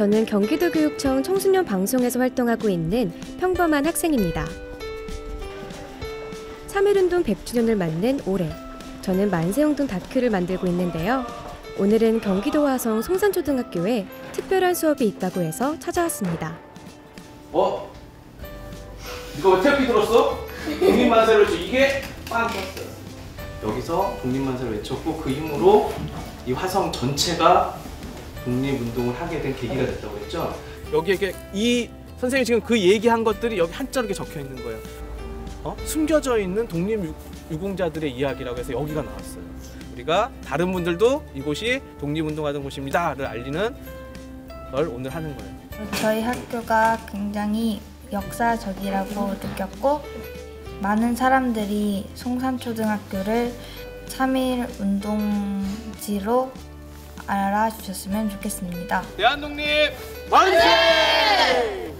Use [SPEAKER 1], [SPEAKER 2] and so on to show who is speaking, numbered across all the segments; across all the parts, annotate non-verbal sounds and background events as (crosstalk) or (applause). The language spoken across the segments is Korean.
[SPEAKER 1] 저는 경기도교육청 청소년 방송에서 활동하고 있는 평범한 학생입니다. 3.1운동 100주년을 맞는 올해, 저는 만세운동 다큐를 만들고 있는데요. 오늘은 경기도 화성 송산초등학교에 특별한 수업이 있다고 해서 찾아왔습니다.
[SPEAKER 2] 어? 이거 태엽기 들었어? 독립만세를 외쳐 이게 빵 떴어요. 여기서 독립만세를 외쳤고 그 힘으로 이 화성 전체가 독립운동을 하게 된 계기가 됐다고 했죠. 여기 이게 이 선생님 지금 그 얘기한 것들이 여기 한자로 이렇게 적혀 있는 거예요. 어? 숨겨져 있는 독립 유공자들의 이야기라고 해서 여기가 나왔어요. 우리가 다른 분들도 이곳이 독립운동하던 곳입니다를 알리는 걸 오늘 하는 거예요.
[SPEAKER 3] 저희 학교가 굉장히 역사적이라고 느꼈고 많은 사람들이 송산초등학교를 3.1 운동지로 알아주셨으면 좋겠습니다.
[SPEAKER 2] 대한독립 만세!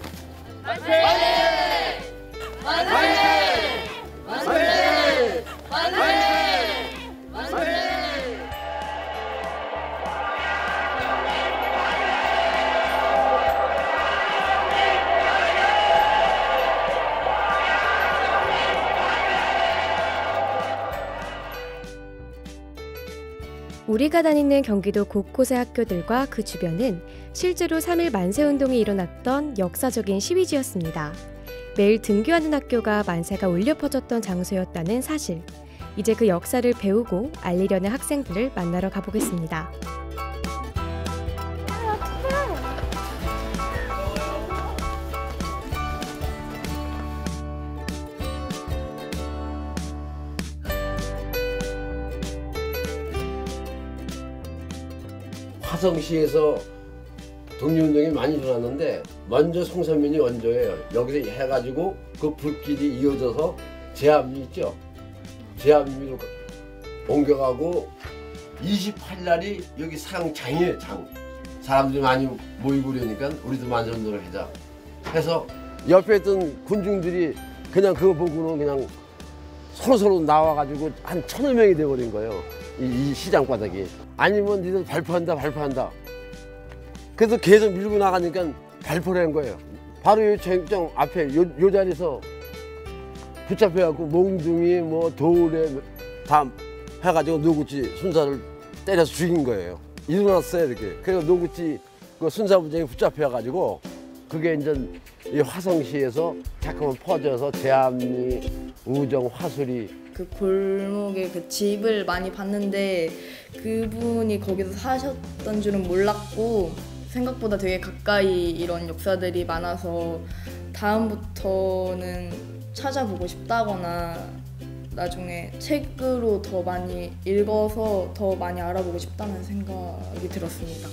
[SPEAKER 1] 우리가 다니는 경기도 곳곳의 학교들과 그 주변은 실제로 3.1 만세 운동이 일어났던 역사적인 시위지였습니다. 매일 등교하는 학교가 만세가 울려 퍼졌던 장소였다는 사실. 이제 그 역사를 배우고 알리려는 학생들을 만나러 가보겠습니다.
[SPEAKER 4] 화성시에서 독립운동이 많이 일어났는데 먼저 송선민이 원조예요. 여기서 해가지고 그 불길이 이어져서 제암리 있죠. 제암리로 옮겨가고 28날이 여기 상장이에요. 장. 사람들이 많이 모이고 그러니까 우리도 만전운동을 하자. 해서 옆에 있던 군중들이 그냥 그거 보고는 그냥 서로서로 나와가지고 한 천여 명이 돼버린 거예요. 이, 이 시장 바닥이. 아니면 니들 발표한다, 발표한다. 그래서 계속 밀고 나가니까 발표를 한 거예요. 바로 이 정장 앞에 요, 요 자리에서 붙잡혀갖고 몽둥이 뭐 돌에 다 해가지고 노구치 순사를 때려서 죽인 거예요. 일어났어요 이렇게. 그래서 노구치 그 순사부장이 붙잡혀가지고 그게 이제 이 화성시에서 자꾸만 퍼져서 대암리, 우정, 화수리
[SPEAKER 5] 그 골목에 그 집을 많이 봤는데 그분이 거기서 사셨던 줄은 몰랐고 생각보다 되게 가까이 이런 역사들이 많아서 다음부터는 찾아보고 싶다거나 나중에 책으로 더 많이 읽어서 더 많이 알아보고 싶다는 생각이 들었습니다.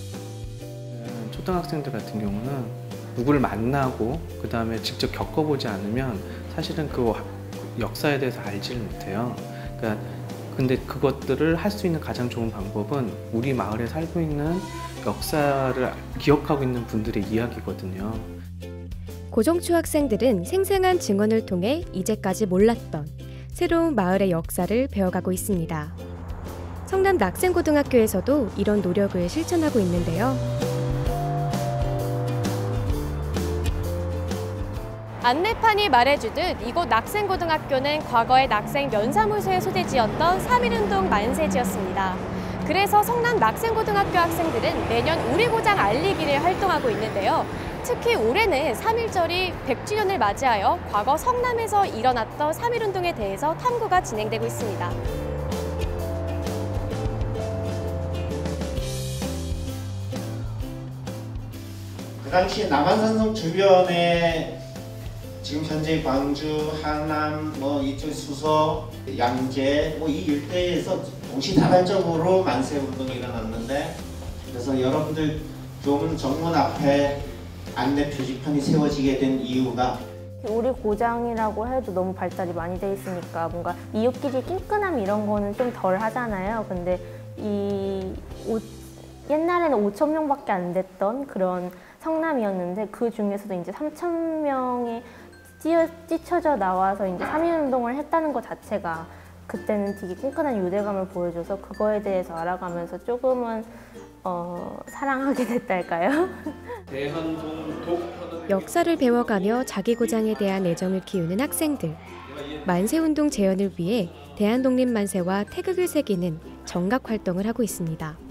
[SPEAKER 2] 초등학생들 같은 경우는 누구를 만나고 그 다음에 직접 겪어보지 않으면 사실은 그 역사에 대해서 알지를 못해요. 그러니까 근데 그것들을 할 수 있는 가장 좋은 방법은 우리 마을에 살고 있는 역사를 기억하고 있는 분들의 이야기거든요.
[SPEAKER 1] 고정초 학생들은 생생한 증언을 통해 이제까지 몰랐던 새로운 마을의 역사를 배워가고 있습니다. 성남 낙생고등학교에서도 이런 노력을 실천하고 있는데요. 안내판이 말해주듯 이곳 낙생고등학교는 과거의 낙생 면사무소의 소재지였던 3.1운동 만세지였습니다. 그래서 성남 낙생고등학교 학생들은 매년 우리 고장 알리기를 활동하고 있는데요. 특히 올해는 3.1절이 100주년을 맞이하여 과거 성남에서 일어났던 3.1운동에 대해서 탐구가 진행되고 있습니다.
[SPEAKER 6] 그 당시 남한산성 주변에 지금 현재 광주, 하남, 뭐 이쪽 수서, 양재 뭐 이 일대에서 동시다발적으로 만세 운동이 일어났는데 그래서 여러분들 교문 정문 앞에 안내 표지판이 세워지게 된 이유가
[SPEAKER 7] 우리 고장이라고 해도 너무 발달이 많이 돼 있으니까 뭔가 이웃끼리 끈끈함 이런 거는 좀 덜 하잖아요. 근데 이 오, 옛날에는 5천 명밖에 안 됐던 그런 성남이었는데 그 중에서도 이제 3천 명이 찌어, 찢혀져 나와서 이제 3.1 운동을 했다는 것 자체가 그때는 되게 끈끈한 유대감을 보여줘서 그거에 대해서 알아가면서 조금은 어, 사랑하게 됐달까요? (laughs)
[SPEAKER 1] 역사를 배워가며 자기 고장에 대한 애정을 키우는 학생들. 만세운동 재현을 위해 대한독립만세와 태극을 새기는 정각 활동을 하고 있습니다.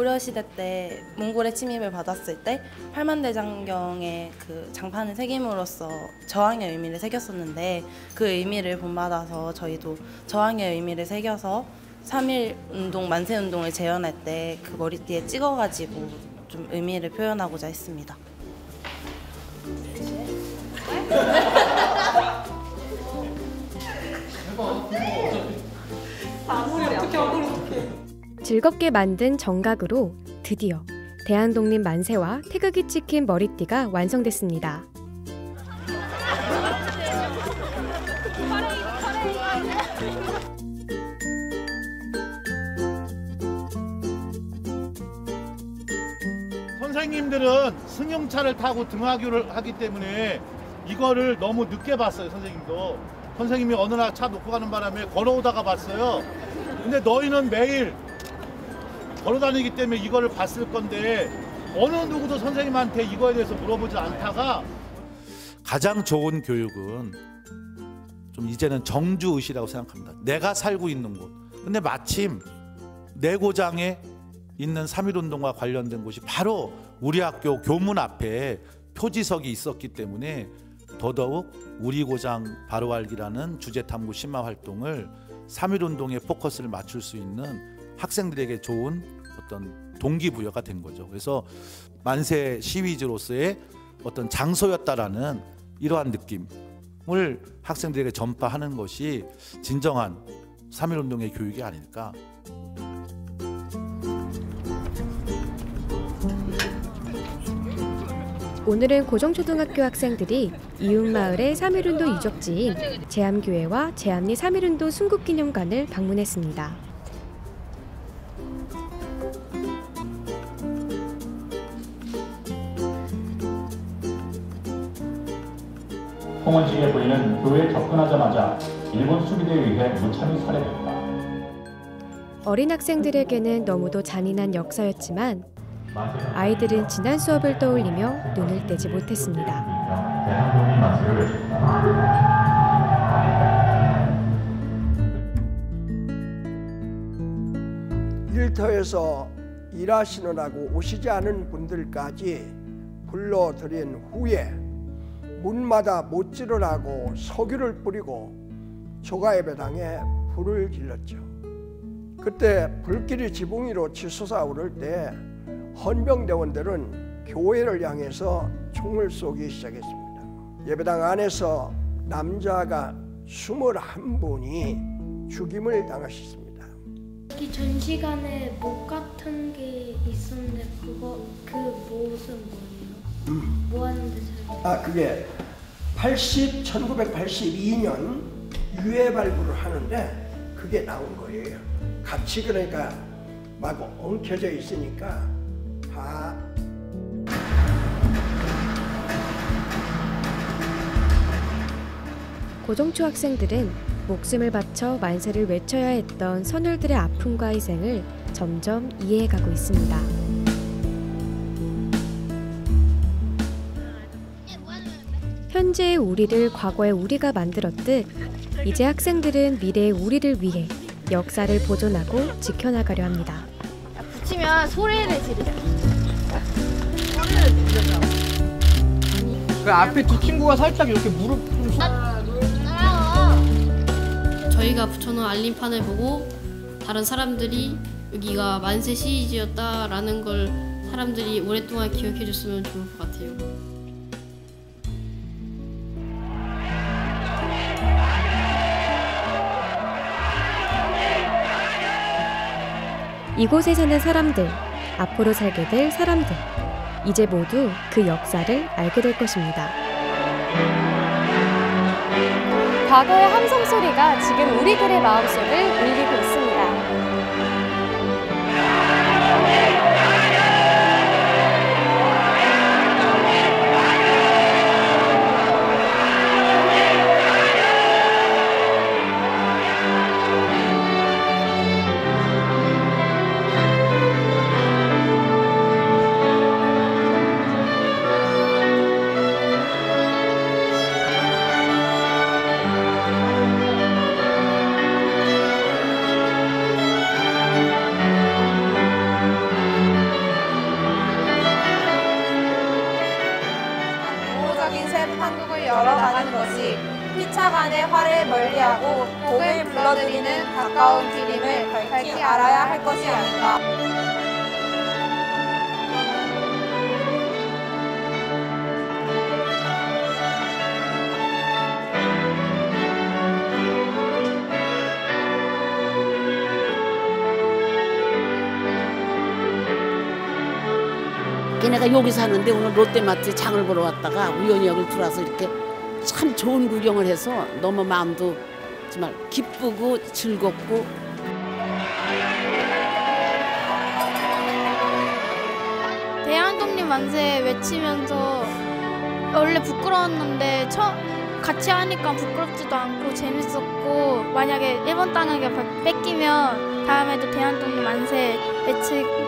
[SPEAKER 8] 고려시대 때 몽골의 침입을 받았을 때 팔만대장경의 그 장판을 새김으로써 저항의 의미를 새겼었는데 그 의미를 본받아서 저희도 저항의 의미를 새겨서 3.1 운동, 만세 운동을 재현할 때 그 머리띠에 찍어가지고 좀 의미를 표현하고자 했습니다. (laughs)
[SPEAKER 1] 즐겁게 만든 정각으로 드디어 대한독립 만세와 태극이 찍힌 머리띠가 완성됐습니다.
[SPEAKER 9] 선생님들은 승용차를 타고 등하교를 하기 때문에 이거를 너무 늦게 봤어요 선생님도 선생님이 어느 날 차 놓고 가는 바람에 걸어오다가 봤어요 근데 너희는 매일 걸어다니기 때문에 이거를 봤을 건데 어느 누구도 선생님한테 이거에 대해서 물어보지 않다가
[SPEAKER 10] 가장 좋은 교육은 좀 이제는 정주의식이라고 생각합니다. 내가 살고 있는 곳. 근데 마침 내 고장에 있는 3.1운동과 관련된 곳이 바로 우리 학교 교문 앞에 표지석이 있었기 때문에 더더욱 우리 고장 바로 알기라는 주제 탐구 심화 활동을 3.1운동에 포커스를 맞출 수 있는 학생들에게 좋은 어떤 동기부여가 된 거죠. 그래서 만세 시위지로서의 어떤 장소였다라는 이러한 느낌을 학생들에게 전파하는 것이 진정한 3.1운동의 교육이 아닐까.
[SPEAKER 1] 오늘은 고정초등학교 학생들이 이웃마을의 3.1운동 유적지인 제암교회와 제암리 3.1운동 순국기념관을 방문했습니다.
[SPEAKER 11] 홍원지의 부인은 교회에 접근하자마자 일본 수비대에 의해 무참히 살해됐다.
[SPEAKER 1] 어린 학생들에게는 너무도 잔인한 역사였지만 아이들은 지난 수업을 떠올리며 눈을 떼지 못했습니다.
[SPEAKER 12] 일터에서 일하시느라고 오시지 않은 분들까지 불러들인 후에 문마다 못질을 하고 석유를 뿌리고 조가의 배당에 불을 질렀죠. 그때 불길이 지붕 위로 치솟아 오를 때 헌병대원들은 교회를 향해서 총을 쏘기 시작했습니다. 예배당 안에서 남자가 21분이 죽임을 당하셨습니다.
[SPEAKER 13] 여기 전시관에 목 같은 게 있었는데 그거 그 못은 뭐예요? 뭐 하는데 잘
[SPEAKER 12] 아 그게 80 1982년 유해 발굴을 하는데 그게 나온 거예요. 같이 그러니까 막 엉켜져 있으니까 다
[SPEAKER 1] 고정초 학생들은 목숨을 바쳐 만세를 외쳐야 했던 선열들의 아픔과 희생을 점점 이해해가고 있습니다. 현재의 우리를 과거의 우리가 만들었듯 이제 학생들은 미래의 우리를 위해 역사를 보존하고 지켜나가려 합니다.
[SPEAKER 14] 붙이면 소리를 지르자.
[SPEAKER 15] 그 앞에 두 친구가 살짝 이렇게 무릎 좀
[SPEAKER 16] 저희가 붙여놓은 알림판을 보고 다른 사람들이 여기가 만세 시위지였다라는 걸 사람들이 오랫동안 기억해줬으면 좋을 것 같아요.
[SPEAKER 1] 이곳에 사는 사람들, 앞으로 살게 될 사람들, 이제 모두 그 역사를 알게 될 것입니다. 과거의 함성 소리가 지금 우리들의 마음속을 울리고 있습니다.
[SPEAKER 17] 걔네가 여기 사는데 오늘 롯데마트에 장을 보러 왔다가 우연히 여기 들어와서 이렇게 참 좋은 구경을 해서 너무 마음도 정말 기쁘고 즐겁고
[SPEAKER 18] 대한독립 만세 외치면서 원래 부끄러웠는데 처, 같이 하니까 부끄럽지도 않고 재밌었고 만약에 일본 땅에게 뺏기면 다음에도 대한독립 만세 거예요.